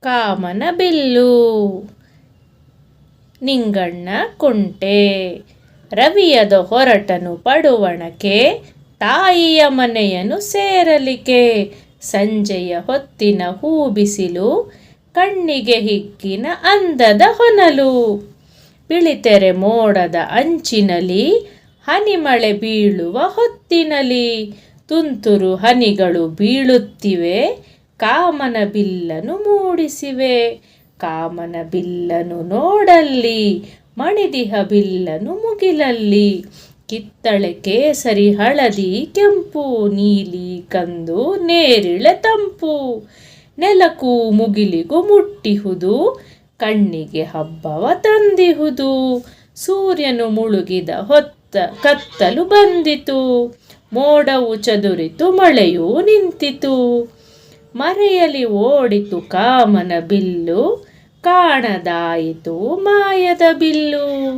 ಕಾಮನ bill. Ninganna ಕುಂಟೆ. ರವಿಯದ ಹೊರಟನು ಪಡುವಣಕೆ ತಾಯಿಯ ಮನೆಯನ್ನು ಸೇರಲಿಕೆ ಸಂಜೆಯ ಹೊತ್ತಿನ ಹೂ ಬಿಸಿಲು ಕಣ್ಣಿಗೆ ಹಿಕ್ಕಿನ ಅಂದದ ಹೊನಲು. ಬಿಳಿತೆರೆ ಮೋಡದ ಅಂಚಿನಲ್ಲಿ ಹನಿಮಳೆ ಬೀಳುವ ಹೊತ್ತಿನಲ್ಲಿ ತುಂತುರು ಹನಿಗಳು ಬೀಳುತ್ತಿವೆ. ಕಾಮನ ಬಿಲ್ಲನು ಮೂಡಿಸಿವೆ. ಕಾಮನ ಬಿಲ್ಲನು ನೋಡಲ್ಲಿ, ಮಣಿದಿಹ ಬಿಲ್ಲನು ಮುಗಿಲಲ್ಲಿ. ಕಿತ್ತಳೆ ಕೇಸರಿ ಹಳದಿ ಕೆಂಪು, ನೀಲಿ ಕಂದು ನೇರಿಳೆ ತಂಪು. ನೆಲಕ್ಕೂ ಮುಗಿಲಿಗೂ ಮುಟ್ಟಿಹುದು, ಕಣ್ಣಿಗೆ ಹಬ್ಬವ ತಂದಿಹುದು. ಸೂರ್ಯನು ಮುಳುಗಿದ ಹೊತ್ತ ಕತ್ತಲು ಬಂದಿತು. ಮೋಡವು ಚದುರಿತು, ಮಳೆಯೂ ನಿಂತಿತು. ಮರೆಯಲಿ ಓಡಿತು ಕಾಮನ ಬಿಲ್ಲು ಕಾಣದಾಯಿತು ಮಾಯದ ಬಿಲ್ಲು.